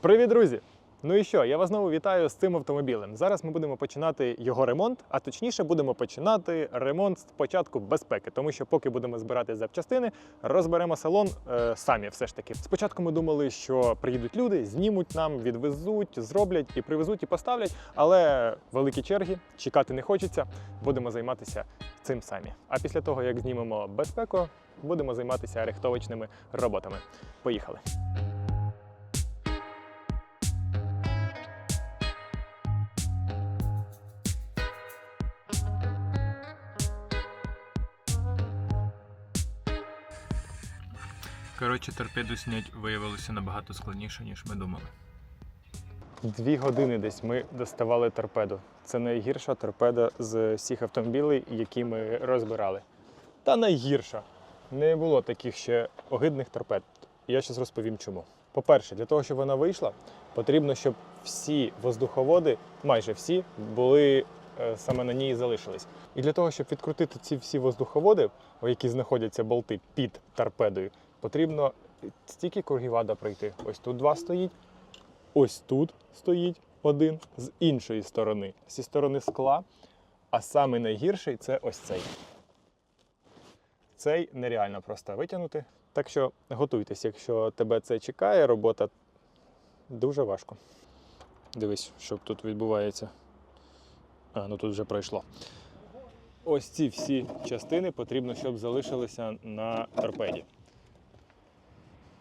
Привіт, друзі! Ну і що, я вас знову вітаю з цим автомобілем. Зараз ми будемо починати його ремонт, а точніше будемо починати ремонт з початку безпеки, тому що поки будемо збирати запчастини, розберемо салон е, самі. Все ж таки. Спочатку ми думали, що приїдуть люди, знімуть нам, відвезуть, зроблять і привезуть, і поставлять. Але великі черги чекати не хочеться. Будемо займатися цим самі. А після того, як знімемо безпеку, будемо займатися рихтовочними роботами. Поїхали! Коротше, торпеду снять виявилося набагато складніше, ніж ми думали. Дві години десь ми доставали торпеду. Це найгірша торпеда з всіх автомобілів, які ми розбирали. Та найгірша. Не було таких ще огидних торпед. Я зараз розповім чому. По-перше, для того, щоб вона вийшла, потрібно, щоб всі воздуховоди, майже всі, були е, саме на ній залишились. І для того, щоб відкрутити ці всі воздуховоди, у які знаходяться болти під торпедою, потрібно стільки кругів ада пройти. Ось тут два стоїть, ось тут стоїть один з іншої сторони, зі сторони скла. А саме найгірший це ось цей. Цей нереально просто витягнути. Так що готуйтесь, якщо тебе це чекає, робота дуже важко. Дивись, що тут відбувається. А, ну тут вже пройшло. Ось ці всі частини потрібно, щоб залишилися на торпеді.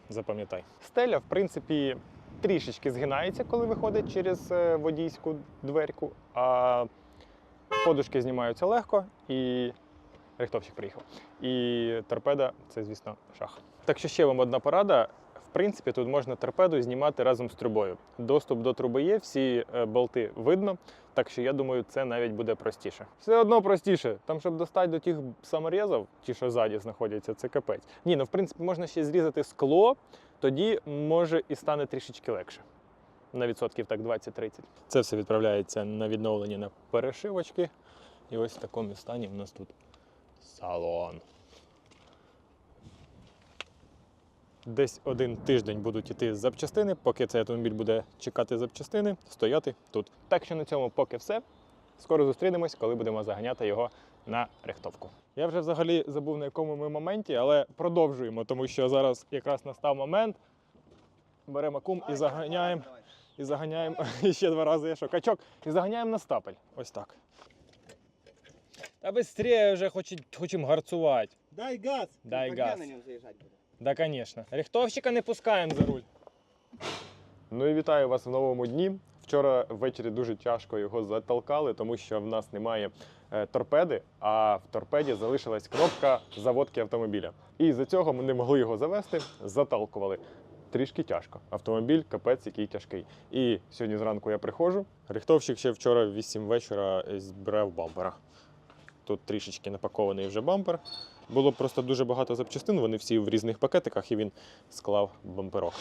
Запам'ятай. Стеля, в принципі, трішечки згинається, коли виходить через е, водійську дверку, а подушки знімаються легко і рихтовщик приїхав. І торпеда це, звісно, шах. Так що ще вам одна порада. В принципі, тут можна торпеду знімати разом з трубою. Доступ до труби є, всі е, болти видно. Так що я думаю, це навіть буде простіше. Все одно простіше. Там, щоб достати до тих саморізів, ті, що ззаді знаходяться, це капець. Ні, ну в принципі можна ще зрізати скло, тоді може і стане трішечки легше. На відсотків так 20-30. Це все відправляється на відновлення на перешивочки. І ось в такому стані в нас тут салон. Десь один тиждень будуть іти запчастини, поки цей автомобіль буде чекати запчастини, стояти тут. Так що на цьому поки все. Скоро зустрінемось, коли будемо заганяти його на рихтовку. Я вже взагалі забув на якому ми моменті, але продовжуємо, тому що зараз якраз настав момент. Беремо кум і заганяємо. І заганяємо і ще два рази я що, качок, і заганяємо на стапель. Ось так. Та швидше вже хочемо гарцувати. Дай газ! Дай газ. на нем заезжать буду? Да, конечно. Рихтовщика не пускаємо за руль. Ну і вітаю вас в новому дні. Вчора ввечері дуже тяжко його затолкали, тому що в нас немає е, торпеди, а в торпеді залишилась кнопка заводки автомобіля. І з-за цього ми не могли його завести, заталкували. Трішки тяжко. Автомобіль капець, який тяжкий. І сьогодні зранку я приходжу. Рихтовщик ще вчора в 8 вечора збирав бампера. Тут трішечки напакований вже бампер. Було просто дуже багато запчастин, вони всі в різних пакетиках, і він склав бамперок.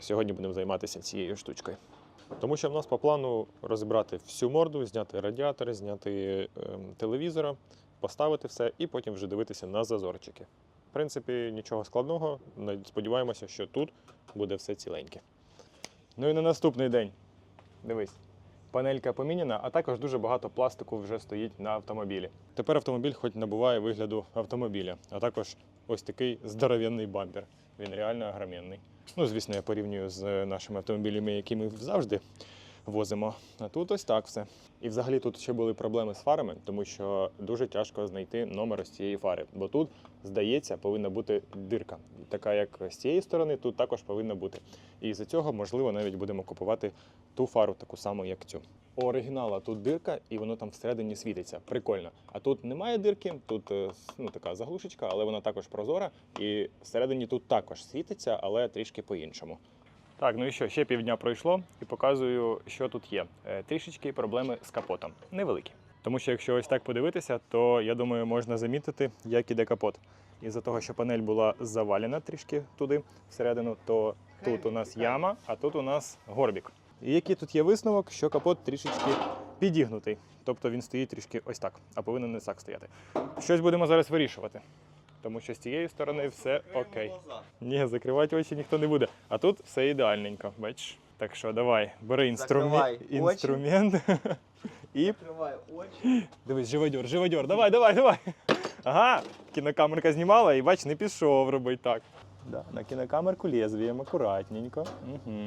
Сьогодні будемо займатися цією штучкою. Тому що в нас по плану розібрати всю морду, зняти радіатори, зняти ем, телевізора, поставити все і потім вже дивитися на зазорчики. В принципі, нічого складного. Сподіваємося, що тут буде все ціленьке. Ну і на наступний день. Дивись. Панелька поміняна, а також дуже багато пластику вже стоїть на автомобілі. Тепер автомобіль хоч набуває вигляду автомобіля, а також ось такий здоров'яний бампер. Він реально огроменний. Ну, звісно, я порівнюю з нашими автомобілями, які ми завжди возимо. А тут ось так все. І взагалі тут ще були проблеми з фарами, тому що дуже тяжко знайти номер ось цієї фари. Бо тут, здається, повинна бути дирка. Така як з цієї сторони, тут також повинна бути. І з цього, можливо, навіть будемо купувати ту фару, таку саму, як цю. У оригінала тут дирка, і воно там всередині світиться. Прикольно. А тут немає дирки, тут е, ну, така заглушечка, але вона також прозора. І всередині тут також світиться, але трішки по-іншому. Так, ну і що, ще півдня пройшло і показую, що тут є. Е, Трішечки проблеми з капотом. Невеликі. Тому що якщо ось так подивитися, то я думаю, можна замітити, як іде капот. Із-за того, що панель була завалена трішки туди, всередину, то тут у нас яма, а тут у нас горбік. І який тут є висновок, що капот трішечки підігнутий. Тобто він стоїть трішки ось так, а повинен не так стояти. Щось будемо зараз вирішувати. Тому що з цієї сторони все окей. Ні, закривати очі ніхто не буде. А тут все ідеальненько, бачиш? Так що давай, бери інструмент. Закривай очі. інструмент. І Закриваю очі. дивись, живодьор, живодьор. Давай, давай, давай. Ага, кінокамерка знімала і бач, не пішов робити так. Да, на кінокамерку лезвієм акуратненько. Угу.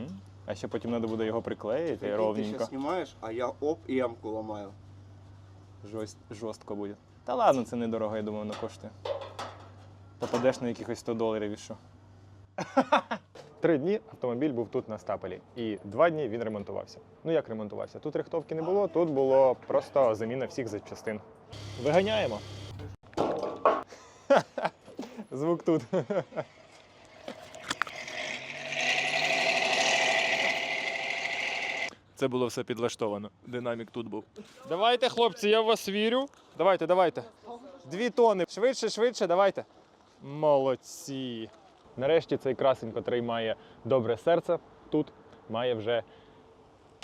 А ще потім треба буде його приклеїти Прикинь, Ти ровненько. зараз знімаєш, а я оп і ямку ламаю. Жорст, жорстко буде. Та ладно, це недорого, я думаю, воно коштує. Попадеш на якихось 100 доларів і що. Три дні автомобіль був тут на стапелі, і два дні він ремонтувався. Ну як ремонтувався? Тут рихтовки не було, тут було просто заміна всіх запчастин. Виганяємо. Звук тут. Це було все підлаштовано. Динамік тут був. Давайте, хлопці, я в вас вірю. Давайте, давайте. Дві тони. Швидше, швидше, давайте. Молодці. Нарешті цей красень, котрий має добре серце, тут має вже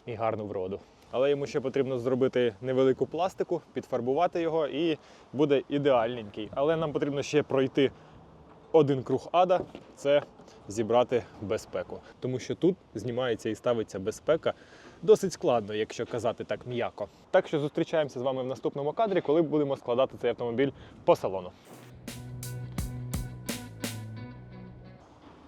і гарну вроду. Але йому ще потрібно зробити невелику пластику, підфарбувати його і буде ідеальненький. Але нам потрібно ще пройти один круг ада це зібрати безпеку. Тому що тут знімається і ставиться безпека досить складно, якщо казати так м'яко. Так що зустрічаємося з вами в наступному кадрі, коли будемо складати цей автомобіль по салону.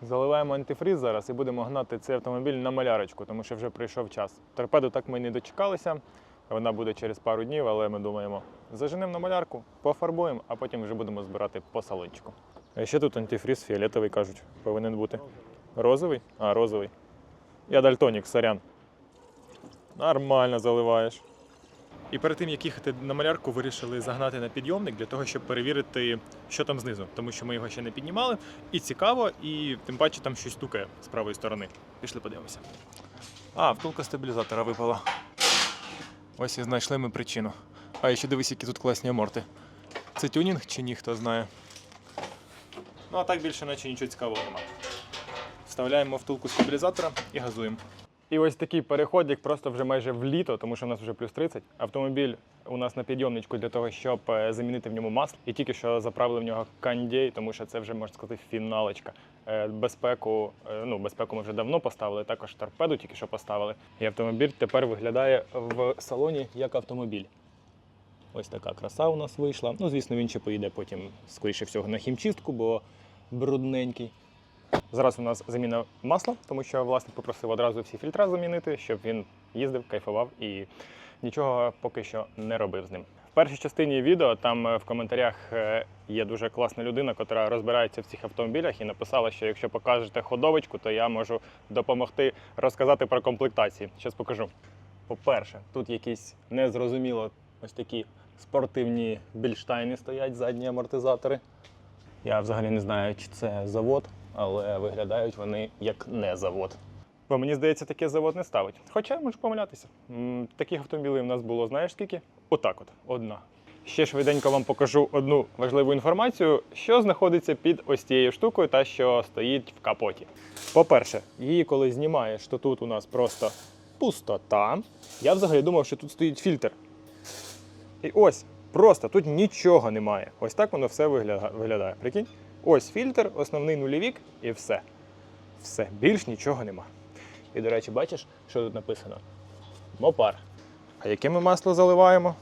Заливаємо антифріз зараз і будемо гнати цей автомобіль на малярочку, тому що вже прийшов час. Торпеду так ми не дочекалися. Вона буде через пару днів, але ми думаємо, заженемо на малярку, пофарбуємо, а потім вже будемо збирати по салончику. А ще тут антифріз фіолетовий, кажуть, повинен бути. Розовий? А, розовий. Я дальтонік, сорян. Нормально заливаєш. І перед тим, як їхати на малярку, вирішили загнати на підйомник для того, щоб перевірити, що там знизу, тому що ми його ще не піднімали. І цікаво, і тим паче там щось стукає з правої сторони. Пішли подивимося. А, втулка стабілізатора випала. Ось і знайшли ми причину. А ще дивись, які тут класні аморти. Це тюнінг чи ні, хто знає. Ну а так більше наче нічого цікавого немає. Вставляємо втулку стабілізатора і газуємо. І ось такий переход, як просто вже майже в літо, тому що у нас вже плюс 30. Автомобіль у нас на підйомничку для того, щоб е, замінити в ньому масло. І тільки що заправили в нього кандій, тому що це вже можна сказати фіналочка. Е, Безпеку, е, ну безпеку ми вже давно поставили, також торпеду тільки що поставили. І автомобіль тепер виглядає в салоні як автомобіль. Ось така краса у нас вийшла. Ну, звісно, він ще поїде потім, скоріше всього, на хімчистку, бо брудненький. Зараз у нас заміна масла, тому що власник попросив одразу всі фільтра замінити, щоб він їздив, кайфував і нічого поки що не робив з ним. В першій частині відео там е, в коментарях е, є дуже класна людина, яка розбирається в цих автомобілях і написала, що якщо покажете ходовочку, то я можу допомогти розказати про комплектації. Зараз покажу. По-перше, тут якісь незрозуміло ось такі спортивні більштайни стоять, задні амортизатори. Я взагалі не знаю, чи це завод, але виглядають вони як не завод. Бо мені здається, таке завод не ставить. Хоча можу помилятися. Таких автомобілів у нас було, знаєш скільки? Отак от, одна. Ще швиденько вам покажу одну важливу інформацію, що знаходиться під ось цією штукою та що стоїть в капоті. По-перше, її коли знімаєш, то тут у нас просто пустота. Я взагалі думав, що тут стоїть фільтр. І ось, просто тут нічого немає. Ось так воно все вигля- виглядає. Прикинь? Ось фільтр, основний нульовік і все. Все, більш нічого нема. І, до речі, бачиш, що тут написано? Мопар. А яке ми масло заливаємо?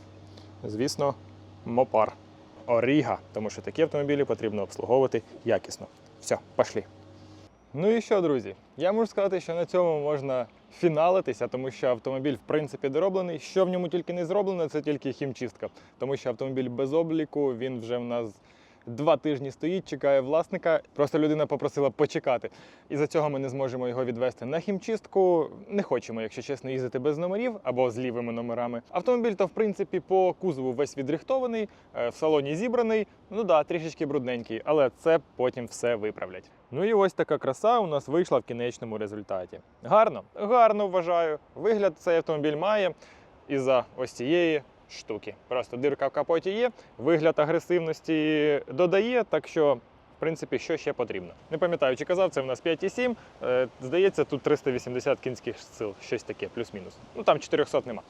Звісно, мопар. Оріга, тому що такі автомобілі потрібно обслуговувати якісно. Все, пошли. Ну і що, друзі? Я можу сказати, що на цьому можна фіналитися, тому що автомобіль в принципі дороблений. Що в ньому тільки не зроблено, це тільки хімчистка. Тому що автомобіль без обліку, він вже в нас два тижні стоїть, чекає власника. Просто людина попросила почекати. І за цього ми не зможемо його відвести на хімчистку. Не хочемо, якщо чесно, їздити без номерів або з лівими номерами. Автомобіль то в принципі по кузову весь відрихтований, е, в салоні зібраний. Ну да, трішечки брудненький, але це потім все виправлять. Ну і ось така краса у нас вийшла в кінечному результаті. Гарно, гарно вважаю. Вигляд цей автомобіль має із-за ось цієї штуки. Просто дирка в капоті є, вигляд агресивності додає, так що. В принципі, що ще потрібно. Не пам'ятаю, чи казав, це в нас 5,7. Е, Здається, тут 380 кінських сил, щось таке, плюс-мінус. Ну там 400 нема.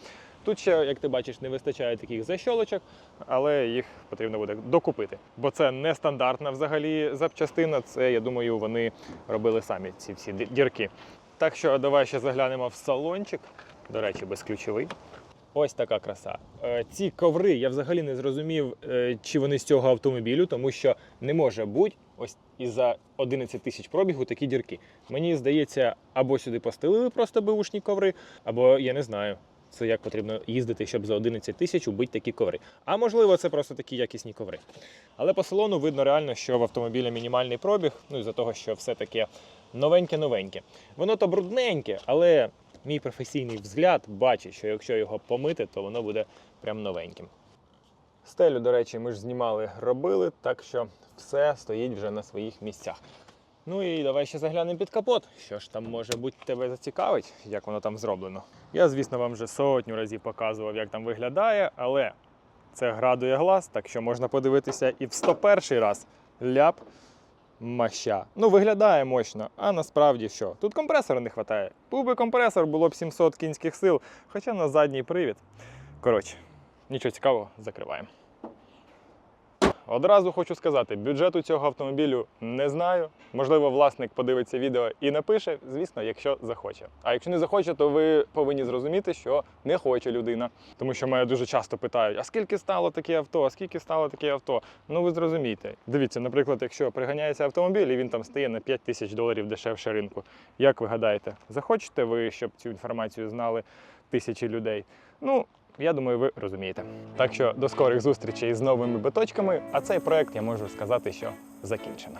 Тут ще, як ти бачиш, не вистачає таких защолочок, але їх потрібно буде докупити. Бо це не стандартна взагалі запчастина. Це, я думаю, вони робили самі ці всі дірки. Так що давай ще заглянемо в салончик. До речі, безключовий. Ось така краса. Е, Ці коври я взагалі не зрозумів, е, чи вони з цього автомобілю, тому що не може бути ось із-за 11 тисяч пробігу такі дірки. Мені здається, або сюди постелили просто беушні коври, або я не знаю. Це як потрібно їздити, щоб за 11 тисяч убити такі коври. А можливо, це просто такі якісні коври. Але по салону видно реально, що в автомобіля мінімальний пробіг, ну і за того, що все таке новеньке-новеньке. Воно то брудненьке, але мій професійний взгляд бачить, що якщо його помити, то воно буде прям новеньким. Стелю, до речі, ми ж знімали, робили, так що все стоїть вже на своїх місцях. Ну і давай ще заглянемо під капот. Що ж там може бути тебе зацікавить, як воно там зроблено. Я, звісно, вам вже сотню разів показував, як там виглядає, але це градує глаз, так що можна подивитися і в 101 раз ляп маща. Ну, виглядає мощно, а насправді що? Тут компресора не вистачає. Був би компресор, було б 700 кінських сил, хоча на задній привід. Коротше, нічого цікавого, закриваємо. Одразу хочу сказати, бюджету цього автомобілю не знаю. Можливо, власник подивиться відео і напише, звісно, якщо захоче. А якщо не захоче, то ви повинні зрозуміти, що не хоче людина. Тому що мене дуже часто питають: а скільки стало таке авто? А скільки стало таке авто? Ну ви зрозумієте. Дивіться, наприклад, якщо приганяється автомобіль і він там стає на 5 тисяч доларів дешевше ринку. Як ви гадаєте, захочете ви, щоб цю інформацію знали тисячі людей? Ну, я думаю, ви розумієте. Так що до скорих зустрічей з новими биточками, а цей проект я можу сказати, що закінчено.